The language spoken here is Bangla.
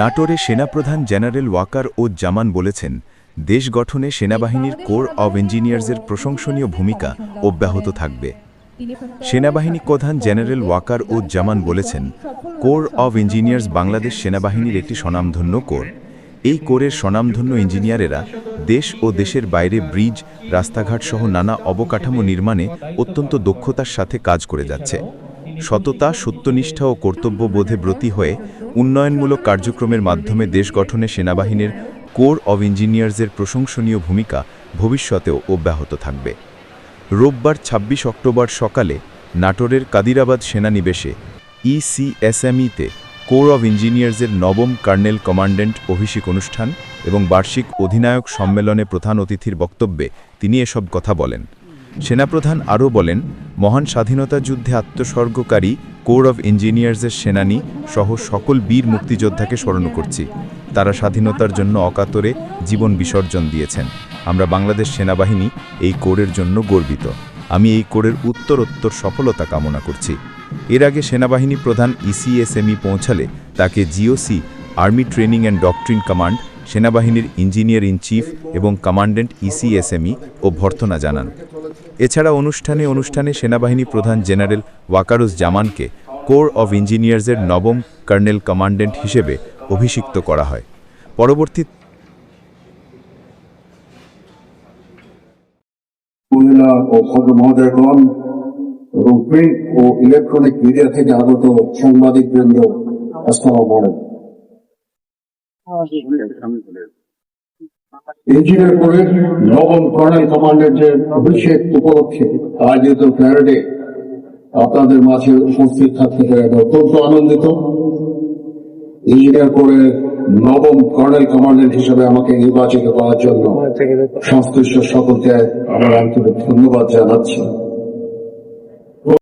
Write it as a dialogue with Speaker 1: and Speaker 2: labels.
Speaker 1: নাটোরে সেনাপ্রধান জেনারেল ওয়াকার ও জামান বলেছেন, দেশ গঠনে সেনাবাহিনীর কোর অব ইঞ্জিনিয়ার্সের প্রশংসনীয় ভূমিকা অব্যাহত থাকবে। সেনাবাহিনী প্রধান জেনারেল ওয়াকার ও জামান বলেছেন, কোর অব ইঞ্জিনিয়ার্স বাংলাদেশ সেনাবাহিনীর একটি স্বনামধন্য কোর। এই কোরের স্বনামধন্য ইঞ্জিনিয়ারেরা দেশ ও দেশের বাইরে ব্রিজ, রাস্তাঘাট সহ নানা অবকাঠামো নির্মাণে অত্যন্ত দক্ষতার সাথে কাজ করে যাচ্ছে। সততা, সত্যনিষ্ঠা ও কর্তব্যবোধে ব্রতী হয়ে উন্নয়নমূলক কার্যক্রমের মাধ্যমে দেশ গঠনে সেনাবাহিনীর কোর অব ইঞ্জিনিয়ার্সের প্রশংসনীয় ভূমিকা ভবিষ্যতেও অব্যাহত থাকবে। রোববার ২৬ অক্টোবর সকালে নাটোরের কাদিরাবাদ সেনানিবেশে E ইসিএসএমইতে কোর অব ইঞ্জিনিয়ার্সের নবম কার্নেল কমান্ড্যান্ট অভিষেক অনুষ্ঠান এবং বার্ষিক অধিনায়ক সম্মেলনে প্রধান অতিথির বক্তব্যে তিনি এসব কথা বলেন। সেনাপ্রধান আরও বলেন মহান স্বাধীনতা যুদ্ধে আত্মস্বর্গকারী কোর অব ইঞ্জিনিয়ার্সের সেনানী সহ সকল বীর মুক্তিযোদ্ধাকে স্মরণ করছি। তারা স্বাধীনতার জন্য অকাতরে জীবন বিসর্জন দিয়েছেন। আমরা বাংলাদেশ সেনাবাহিনী এই কোরের জন্য গর্বিত। আমি এই কোরের উত্তরোত্তর সফলতা কামনা করছি। এর আগে সেনাবাহিনী প্রধান ইসিএসএমই পৌঁছালে তাকে GOC, army training and doctrine command সেনাবাহিনীর ইঞ্জিনিয়ার ইন চিফ এবং কমান্ড্যান্ট E ইসিএসএমই ও ভর্তনা জানান। এছাড়া অনুষ্ঠানে অনুষ্ঠানে সেনাবাহিনী প্রধান জেনারেল ওয়াকারুস জামানকে কোর অব ইঞ্জিনিয়ার্সের নবম কর্নেল কমান্ডেন্ট হিসেবে অভিষিক্ত করা হয়। পরবর্তী
Speaker 2: ও ও ইলেকট্রনিক মিডিয়া থেকে আগত সাংবাদিক বৃন্দ আসসালাম আলাইকুম। ইঞ্জিনিয়ার করে নবম কর্নেল কমান্ডেন্টের অভিষেক উপলক্ষে আয়োজিত প্যারেডে আপনাদের মাঝে উপস্থিত থাকতে পেরে অত্যন্ত আনন্দিত। ইঞ্জিনিয়ার করে নবম কর্নেল কমান্ডেন্ট হিসেবে আমাকে নির্বাচিত করার জন্য সংশ্লিষ্ট সকলকে আমার আন্তরিক ধন্যবাদ জানাচ্ছি।